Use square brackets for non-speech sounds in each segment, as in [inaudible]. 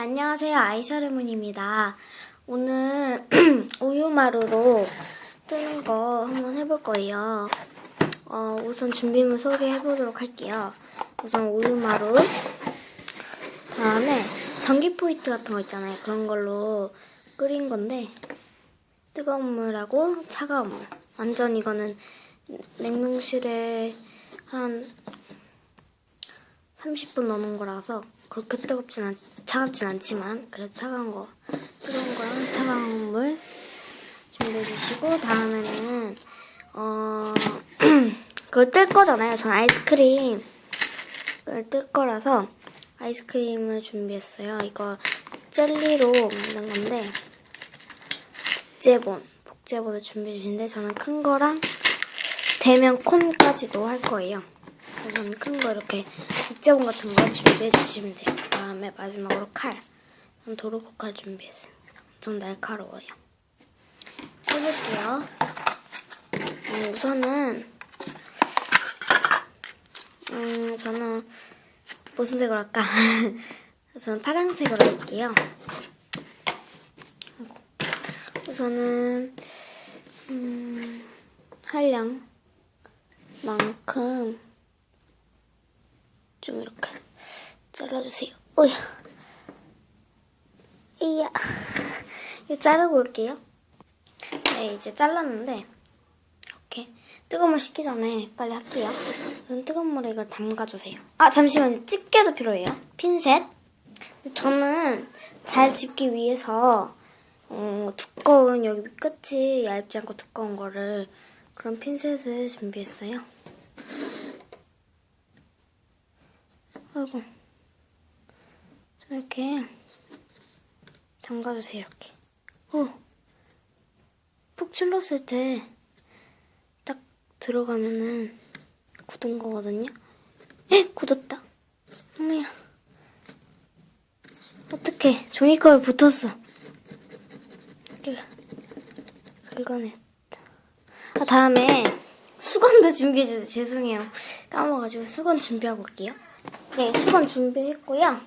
안녕하세요. 아이샤르문입니다. 오늘 [clears throat] 우유마루로 뜨는 거 한번 해볼 거예요. 어, 우선 준비물 소개해 보도록 할게요. 우선 우유마루, 다음에 전기 포인트 같은 거 있잖아요. 그런 걸로 끓인 건데 뜨거운 물하고 차가운 물. 완전 이거는 냉동실에 한 30분 넣는 거라서 그렇게 뜨겁진 않, 차갑진 않지만 그래도 차가운 거 뜨거운 거랑 차가운 물 준비해 주시고 다음에는 어 [clears throat] 그걸 뜰 거잖아요. 전 아이스크림 그걸 뜰 거라서 아이스크림을 준비했어요. 이거 젤리로 만든 건데 복제본 복제본을 준비해 주신데 저는 큰 거랑 대면 콘까지도 할 거예요. 우선 큰 거 이렇게 국제본 같은 거 준비해 주시면 돼요. 그 다음에 마지막으로 칼. 전 도르코 칼 준비했습니다. 좀 날카로워요. 해볼게요. 음, 우선은 음, 저는 무슨 색으로 할까? [laughs] 저는 파란색으로 할게요. 우선은 음, 한량만큼 좀 이렇게 잘라주세요. 오야. 이야. 이거 자르고 올게요. 네, 이제 잘랐는데, 이렇게 뜨거운 물 식기 전에 빨리 할게요. 우선 뜨거운 물에 이걸 담가주세요. 아, 잠시만요. 집게도 필요해요. 핀셋. 저는 잘 집기 위해서, 어, 두꺼운, 여기 끝이 얇지 않고 두꺼운 거를 그런 핀셋을 준비했어요. 아이고. 좀 이렇게 담가주세요, 이렇게. 오. 푹 찔렀을 때 딱 들어가면은 굳은 거거든요. 에? 굳었다. 어머야. 어떡해. 종이컵에 붙었어. 이렇게 긁어냈다. 아, 다음에 수건도 준비해주세요. 죄송해요. 까먹어가지고 수건 준비하고 올게요. 네, 수건 준비했고요.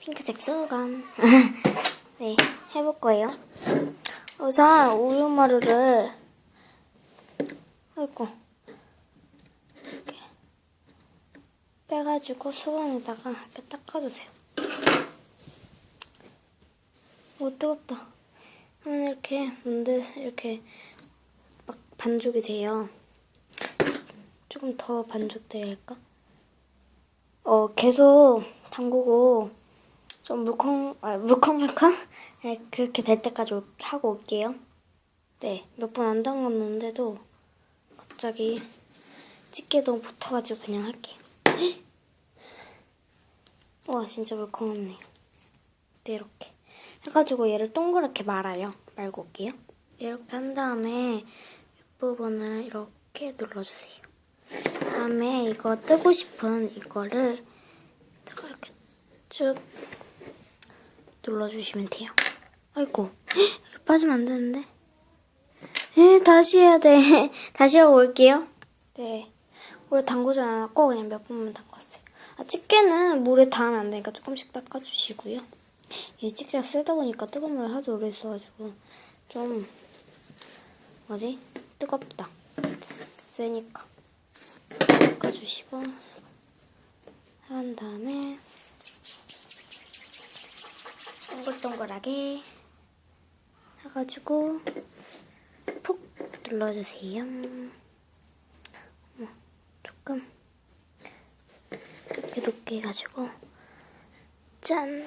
핑크색 수건. [laughs] 네, 해볼 거예요. 우선 우유마루를 아이고 이렇게 빼가지고 수건에다가 이렇게 닦아주세요. 오 뜨겁다. 하면 이렇게 문들 이렇게 막 반죽이 돼요. 조금 더 반죽돼야 할까? 어, 계속 담그고 좀 물컹, 아, 물컹물컹? [laughs] 네, 그렇게 될 때까지 올- 하고 올게요. 네, 몇 번 안 담갔는데도 갑자기 너무 붙어가지고 그냥 할게요. [gasps] 와, 진짜 물컹하네요. 네, 이렇게. 해가지고 얘를 동그랗게 말아요. 말고 올게요. 이렇게 한 다음에 윗부분을 이렇게 눌러주세요. 다음에 이거 뜨고 싶은 이거를 이렇게 쭉 눌러주시면 돼요. 아이고, 이렇게 빠지면 안 되는데. 에, 다시 해야 돼. [laughs] 다시 하고 올게요. 네. 오래 담그지 않았고 그냥 몇 번만 담갔어요. 아, 집게는 물에 닿으면 안 되니까 조금씩 닦아주시고요. 이 집게가 쓰다 보니까 뜨거운 물을 하도 오래 있어가지고 좀 뭐지? 뜨겁다. 세니까. 닦아주시고 한 다음에 동글동글하게 해가지고 푹 눌러주세요. 어, 조금 이렇게 높게 해가지고 짠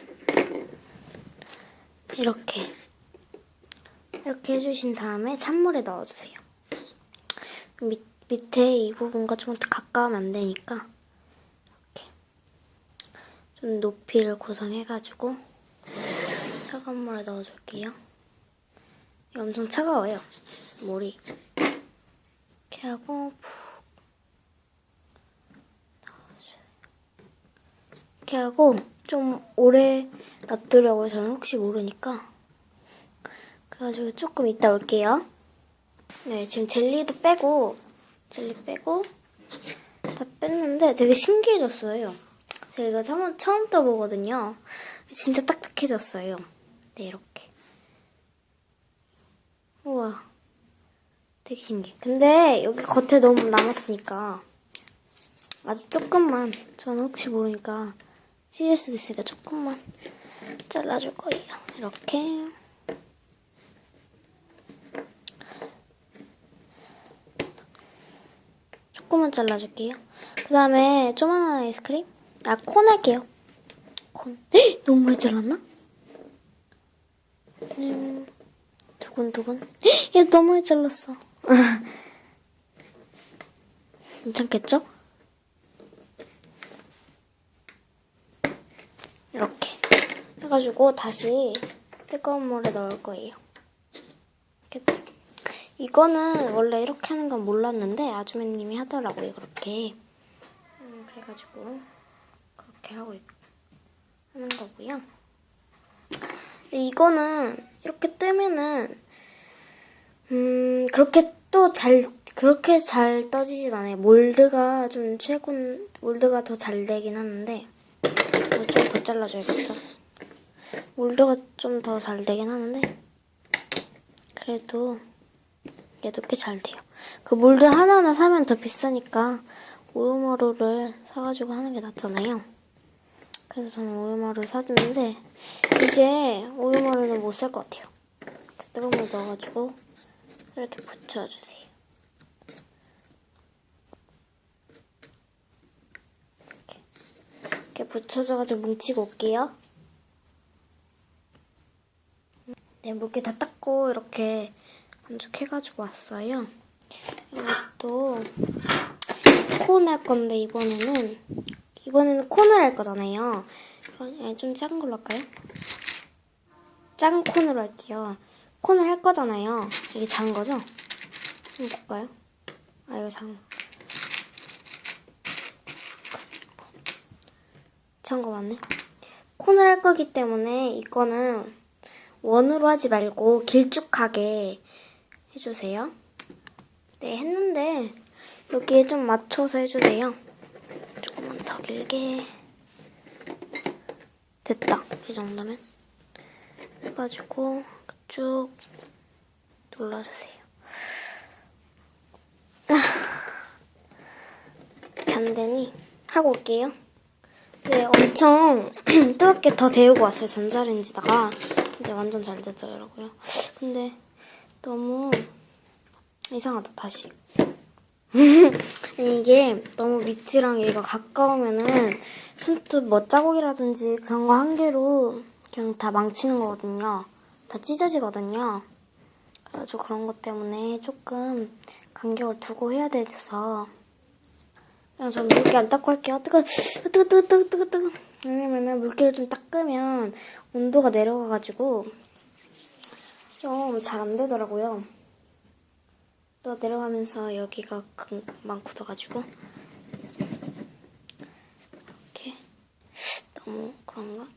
이렇게 이렇게 해주신 다음에 찬물에 넣어주세요. 밑, 밑에 이 부분과 좀 더 가까우면 안 되니까 이렇게 좀 높이를 구성해가지고 차가운 물에 넣어줄게요. 이거 엄청 차가워요. 물이. 이렇게 하고 푹. 이렇게 하고 좀 오래 놔두려고요. 저는 혹시 모르니까. 그래가지고 조금 이따 올게요. 네, 지금 젤리도 빼고 젤리 빼고 다 뺐는데 되게 신기해졌어요. 제가 이거 처음, 처음 떠보거든요. 진짜 딱딱해졌어요. 네, 이렇게. 우와. 되게 신기해. 근데 여기 겉에 너무 남았으니까 아주 조금만 저는 혹시 모르니까 찢을 수도 있으니까 조금만 잘라줄 거예요. 이렇게. 조금만 잘라줄게요. 그 다음에 조만한 아이스크림? 아, 콘 할게요. 콘. 헉! 너무 많이 잘랐나? 음, 두근두근. 헉! 얘 너무 많이 잘랐어. [laughs] 괜찮겠죠? 이렇게 해가지고 다시 뜨거운 물에 넣을 거예요. 이렇게 이거는 원래 이렇게 하는 건 몰랐는데 아주머님이 하더라고요 그렇게 음, 그래가지고 그렇게 하고 있, 하는 거고요. 근데 이거는 이렇게 뜨면은 음 그렇게 또 잘 그렇게 잘 떠지진 않아요. 몰드가 좀 최고 몰드가 더 잘 되긴 하는데 좀 더 잘라줘야겠다. 몰드가 좀 더 잘 되긴 하는데 그래도 얘도 꽤 잘 돼요. 그 몰드 하나하나 사면 더 비싸니까 오요마루를 사가지고 하는 게 낫잖아요. 그래서 저는 오요마루를 사줬는데 이제 오요마루는 못 살 것 같아요. 뜨거운 물 넣어가지고 이렇게 붙여주세요. 이렇게, 붙여줘가지고 뭉치고 올게요. 네, 물기 다 닦고 이렇게 반죽해가지고 왔어요. 이것도 콘 할 건데 이번에는 이번에는 콘을 할 거잖아요. 그럼 좀 작은 걸로 할까요? 작은 콘으로 할게요. 콘을 할 거잖아요. 이게 작은 거죠? 한번 볼까요? 아 이거 작은 작은 거 맞네. 콘을 할 거기 때문에 이거는 원으로 하지 말고 길쭉하게 해주세요. 네, 했는데 여기에 좀 맞춰서 해주세요. 조금만 더 길게. 됐다. 이 정도면. 해가지고 쭉 눌러주세요. [laughs] 간단히 하고 올게요. 네, 엄청 [clears throat] 뜨겁게 더 데우고 왔어요. 전자레인지다가. 근데 완전 잘 되더라고요. 근데 너무 이상하다 다시. [laughs] 이게 너무 밑이랑 얘가 가까우면은 손톱 뭐 자국이라든지 그런 거 한 개로 그냥 다 망치는 거거든요. 다 찢어지거든요. 그래가지고 그런 것 때문에 조금 간격을 두고 해야 돼서. 그냥 전 물기 안 닦고 할게요. 뜨거 뜨거 뜨거 뜨거 뜨거 뜨거. 왜냐면은 물기를 좀 닦으면 온도가 내려가가지고 좀 잘 안 되더라고요. 또 내려가면서 여기가 금방 굳어가지고 이렇게 너무 그런가?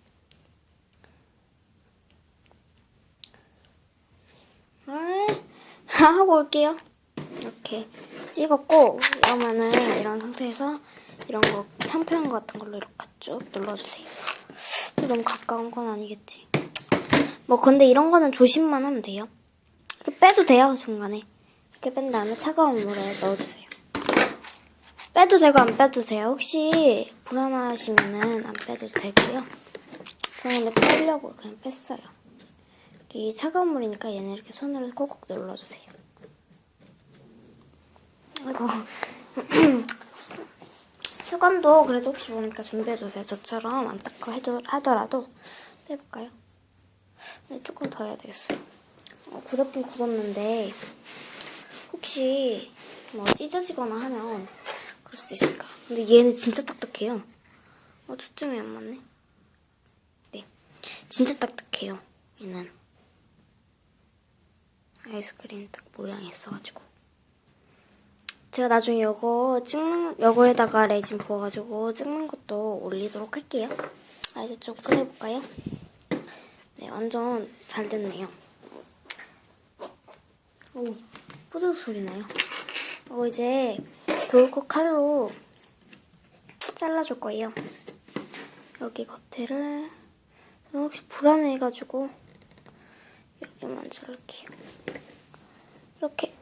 아, [laughs] 하고 올게요. 이렇게 찍었고 그러면은 이런 상태에서 이런 거 향편 같은 걸로 이렇게 쭉 눌러주세요. 또 너무 가까운 건 아니겠지. 뭐 근데 이런 거는 조심만 하면 돼요. 이렇게 빼도 돼요 중간에. 이렇게 뺀 다음에 차가운 물에 넣어주세요. 빼도 되고 안 빼도 돼요. 혹시 불안하시면은 안 빼도 되고요. 저는 근데 빼려고 그냥 뺐어요. 이 차가운 물이니까 얘는 이렇게 손으로 꾹꾹 눌러주세요. 아이고 [clears throat] 수건도 그래도 혹시 모르니까 준비해주세요. 저처럼 안 닦고 해도, 하더라도 빼볼까요? 네, 조금 더 해야 되겠어요. 어, 굳었긴 굳었는데 혹시 뭐 찢어지거나 하면 그럴 수도 있을까. 근데 얘는 진짜 딱딱해요. 어, 초점이 안 맞네. 네, 진짜 딱딱해요. 얘는 아이스크림 딱 모양이 있어가지고. 제가 나중에 이거 찍는 이거에다가 레진 부어가지고 찍는 것도 올리도록 할게요. 아 이제 좀 꺼내볼까요? 네, 완전 잘 됐네요. 오, 뿌듯 소리 나요. 어, 이제 돌고 칼로 잘라줄 거예요. 여기 겉에를 저는 혹시 불안해가지고 여기만 자를게요. 이렇게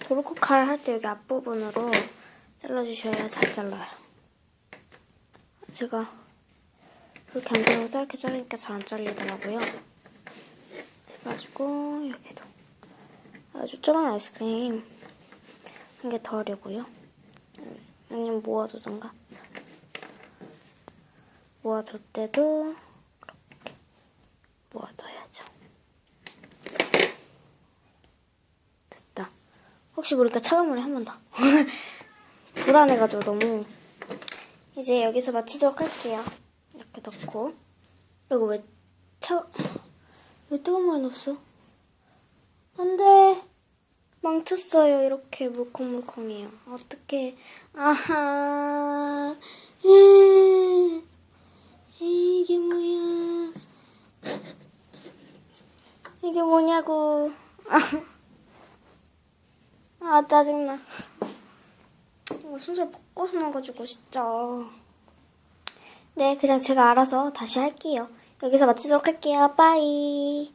도르코 칼 할 때 여기 앞부분으로 잘라주셔야 잘 잘라요. 제가 그렇게 안 자르고 짧게 자르니까 잘 안 잘리더라고요. 그래가지고 여기도 아주 조그만 아이스크림 한개더 하려고요. 아니면 모아두던가. 모아둘 때도 이렇게 모아둬야죠. 됐다. 혹시 모르니까 차가운 물에 한 번 더. [laughs] 불안해가지고 너무. 이제 여기서 마치도록 할게요. 이렇게 넣고. 이거 왜 차, 왜 뜨거운 물에 넣었어? 안 돼. 망쳤어요. 이렇게 물컹물컹해요. 어떡해. 아하. 으, 이게 뭐야. 이게 뭐냐고. 아, 아 짜증나. 이거 순살 볶아서 나가지고 진짜. 네, 그냥 제가 알아서 다시 할게요. 여기서 마치도록 할게요. 빠이.